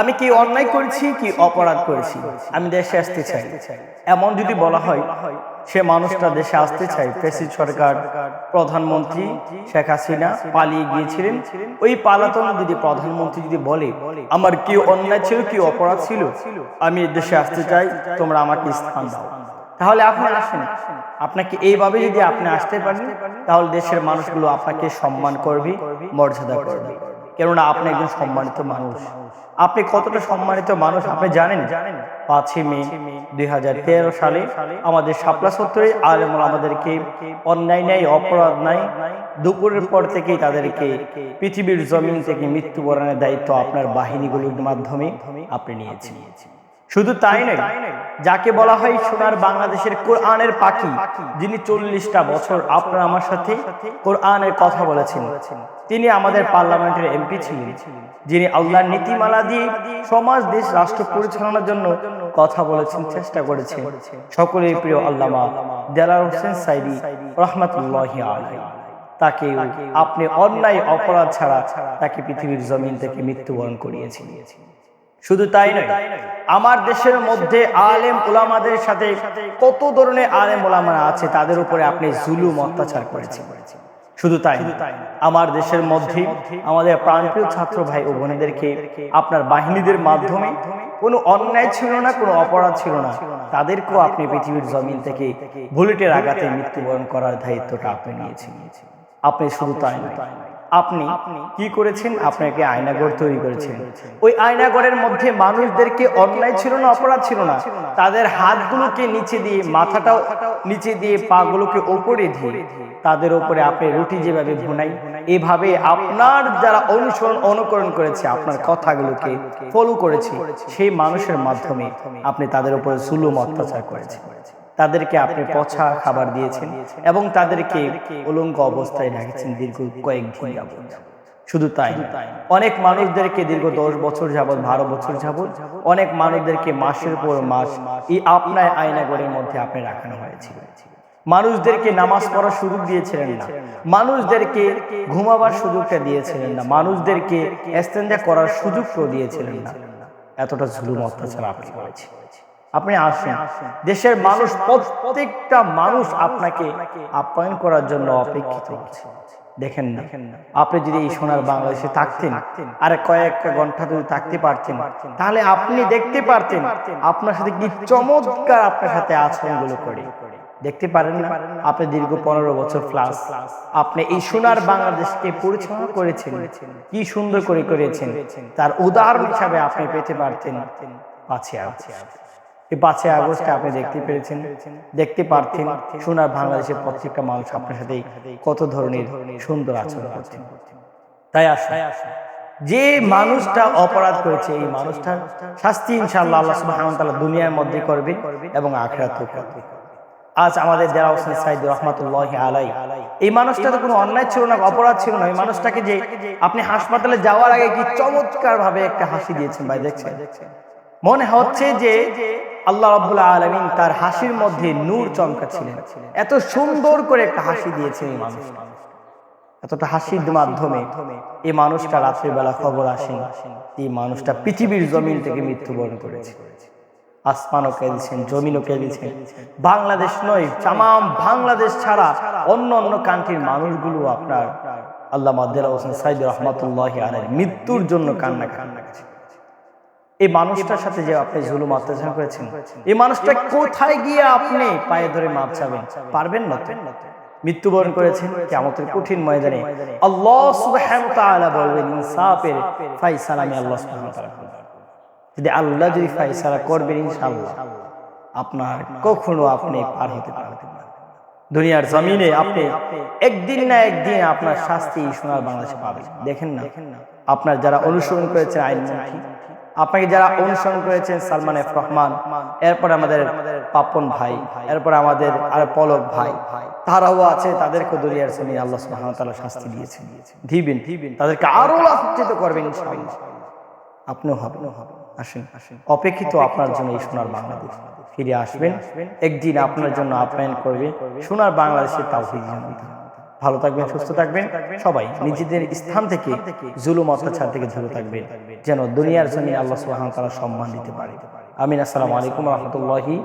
আমি কি অন্যায় করেছি, কি অপরাধ করেছি? আমি দেশে আসতে চাই। এমন যদি বলা হয়, সে মানুষটা দেশে আসতে চাই। প্রেসিড সরকার প্রধানমন্ত্রী শেখ হাসিনা পালিয়ে গিয়েছিলেন। ওই পালাতন যদি প্রধানমন্ত্রী যদি বলে, আমার কি অন্যায় ছিল, কি অপরাধ ছিল? আমি দেশে আসতে চাই, তোমরা আমাকে স্থান দাও। তাহলে আপনি আসেন। আপনাকে এইভাবে যদি আপনি আসতে পারেন, তাহলে দেশের মানুষগুলো আপনাকে সম্মান করবে, মর্যাদা করবে। কেননা আপনি একজন সম্মানিত মানুষ। আপনি কতটা সম্মানিত মানুষ আপনি জানেন? জানেন পাঁচই মে দুই সালে আমাদের শাপলা সত্তরে আলমুল আমাদেরকে অন্যায় নাই অপরাধ নাই দুপুরের পর থেকেই তাদেরকে পৃথিবীর জমিন থেকে মৃত্যুবরণের দায়িত্ব আপনার বাহিনীগুলোর মাধ্যমে আপনি নিয়েছেন। শুধু তাই নয় যাকে বলা হয় সোনার বাংলাদেশের কোরআনের পাখি, যিনি চল্লিশটা বছর আপনার আমার সাথে কোরআনের কথা বলেছেন। তিনি আমাদের পার্লামেন্টের এমপি ছিলেন, যিনি আল্লাহর নীতিমালা দিয়ে সমাজ, দেশ, রাষ্ট্র পরিচালনার জন্য কথা বলেছেন, চেষ্টা করেছেন। সকলের প্রিয় আল্লামা দেলার হোসেন সাইদি রহমতুল্লাহ তাকে আপনি অন্যায়, অপরাধ ছাড়া তাকে পৃথিবীর জমিন থেকে মৃত্যুবরণ করিয়েছেন। শুধু তাই নয় আমার দেশের মধ্যে আলেম ওলামাদের সাথে কত ধরনের আলেম ওলামারা আছে তাদের উপরে আপনি জুলুম অত্যাচার করেছেন। শুধু তাই আমার দেশের মধ্যে আমাদের প্রাণপ্রিয় ছাত্র ভাই ও বোনেদেরকে আপনার বাহিনীদের মাধ্যমে কোনো অন্যায় ছিল না কোনো অপরাধ ছিল না। তাদেরকেও আপনি পৃথিবীর জমিন থেকে বুলেটের আঘাতে মৃত্যুবরণ করার দায়িত্বটা আপনি নিয়েছেন। আপনি শুধু তাই নয়। আপনি কি করেছেন? আপনাকে আয়নাগর তৈরি করেছেন। ওই আয়নাগরের মধ্যে মানুষদেরকে অন্যায় ছিল না, অপরাধ ছিল না। তাদের হাতগুলোকে নিচে দিয়ে, মাথাটাও নিচে দিয়ে, পাগুলোকে ওপরে দিয়ে, তাদের উপরে আপনি রুটি যেভাবে ভুনাই, এভাবে আপনার যারা অনুসরণ, অনুকরণ করেছে, আপনার কথাগুলোকে ফলো করেছে, সেই মানুষের মাধ্যমে আপনি তাদের উপরে জুলুম, অত্যাচার করেছেন। তাদেরকে আপনি পচা খাবার দিয়েছেন এবং তাদেরকে উলঙ্গ অবস্থায় রেখেছেন দীর্ঘ কয়েকদিন যাবত শুধু তাই অনেক মানুষদেরকে দীর্ঘ দশ বছর যাবৎ বারো বছর যাবৎ অনেক মানুষদেরকে মাসের পর মাস এই আপনার আয়নাগরের মধ্যে আপনি রাখানো হয়েছিল। মানুষদেরকে নামাজ পড়ার সুযোগ দিয়েছিলেন না। মানুষদেরকে ঘুমাবার সুযোগটা দিয়েছিলেন না। মানুষদেরকে এস্তেঞ্জা করার সুযোগটাও দিয়েছিলেন না। এতটা জুলুম অত্যাচার আপনি করেছেন। আপনি আসুন। দেশের মানুষ প্রত্যেকটা মানুষ আপনাকে আপ্যায়ন করার জন্য অপেক্ষিত আছে। দেখেন না। আপনি যদি এই সোনার বাংলাদেশে থাকতেন আর কয়েকটা ঘণ্টা যদি থাকতে পারতেন। তাহলে আপনি দেখতে পারতেন আপনার সাথে কি চমৎকার আপনার সাথে আচরণগুলো করে। দেখতে পারেন না? আপনি দীর্ঘ পনেরো বছর প্লাস আপনি এই সোনার বাংলাদেশকে পরিচালনা করেছেন। কি সুন্দর করে করেছেন। তার উদাহরণ হিসাবে আপনি পেতে পারতেন। পাঁচই আগস্ট এই পাঁচই আগস্টে আপনি দেখতে পেরেছেন দেখতে পারতেন সোনার বাংলাদেশের প্রত্যেকটা মানুষ আপনার সাথে কত ধরনের সুন্দর আচরণ করছেন তাই আসুন যে মানুষটা অপরাধ করেছে এই মানুষটার শাস্তি ইনশাআল্লাহ আল্লাহ দুনিয়ার মধ্যে করবে এবং আখিরাতেও করবে। আজ আমাদের যারা হোসেন সাইদ রহমতুল্লাহ আলাই এই মানুষটা তো কোনো অন্যায় ছিল না অপরাধ ছিল না। এই মানুষটাকে যে আপনি হাসপাতালে যাওয়ার আগে কি চমৎকার ভাবে একটা হাসি দিয়েছেন ভাই দেখছেন। মনে হচ্ছে যে আল্লাহ রাব্বুল আলামিন তার হাসির মধ্যে নূর চমকাচ্ছিলেন। এত সুন্দর করে একটা হাসি দিয়েছেন এই মানুষ এতটা হাসির মাধ্যমে এই মানুষটা রাত্রির বেলা খবর আসেন এই মানুষটা পৃথিবীর জমিন থেকে মৃত্যুবরণ করেছে। আসমানও কেঁদেছেন, জমিনও কেঁদেছেন। বাংলাদেশ নয়, তামাম বাংলাদেশ ছাড়া অন্য অন্য কান্ট্রির মানুষগুলো আপনার আল্লাহ মাদ্দেলা হোসেন সাইদ রহমতুল্লাহ আলের মৃত্যুর জন্য কান্না কান্না এই মানুষটার সাথে যে আপনি জুলুম অত্যাচার করেছেন, এই মানুষটা কোথায় গিয়ে আপনি পায়ে ধরে মাপ চাবেন? পারবেন না মৃত্যুবরণ করেছেন কেমতের কঠিন ময়দানে। আল্লাহ। যদি আল্লাহ যদি ফাইসালা করবেন, ইনশাআল্লাহ আপনার কখনো আপনি পার হতে পারবেন দুনিয়ার জমিনে আপনি একদিন না একদিন আপনার শাস্তি সোনার বাংলাদেশে পাবেন। দেখেন না? আপনার যারা অনুসরণ করেছেন আইনমন্ত্রী আপনাকে যারা অনুসরণ করেছেন সালমান এফ রহমান, এরপর আমাদের পাপন ভাই, এরপর আমাদের আর পলক ভাই, তারাও আছে তাদেরকে দুনিয়ার জমিনে আল্লাহ সুবহানাহু তাআলা শাস্তি দিয়েছেন। দিবেন তাদেরকে আরও লাঞ্ছিত করবেন আপনিও হবেন আসেন আসেন। অপেক্ষিত আপনার জন্য এই সোনার বাংলাদেশ। ফিরে আসবেন, একদিন আপনার জন্য আপ্যায়ন করবে, সোনার বাংলাদেশের তাও ভালো থাকবেন সুস্থ থাকবেন সবাই নিজেদের স্থান থেকে জুলুম অত্যাচার থেকে দূরে থাকবেন যেন দুনিয়ার জন্য আল্লাহ সুহান তারা সম্মান দিতে পারে। আমিন। আসসালামু আলাইকুম রহমতুল্লাহি।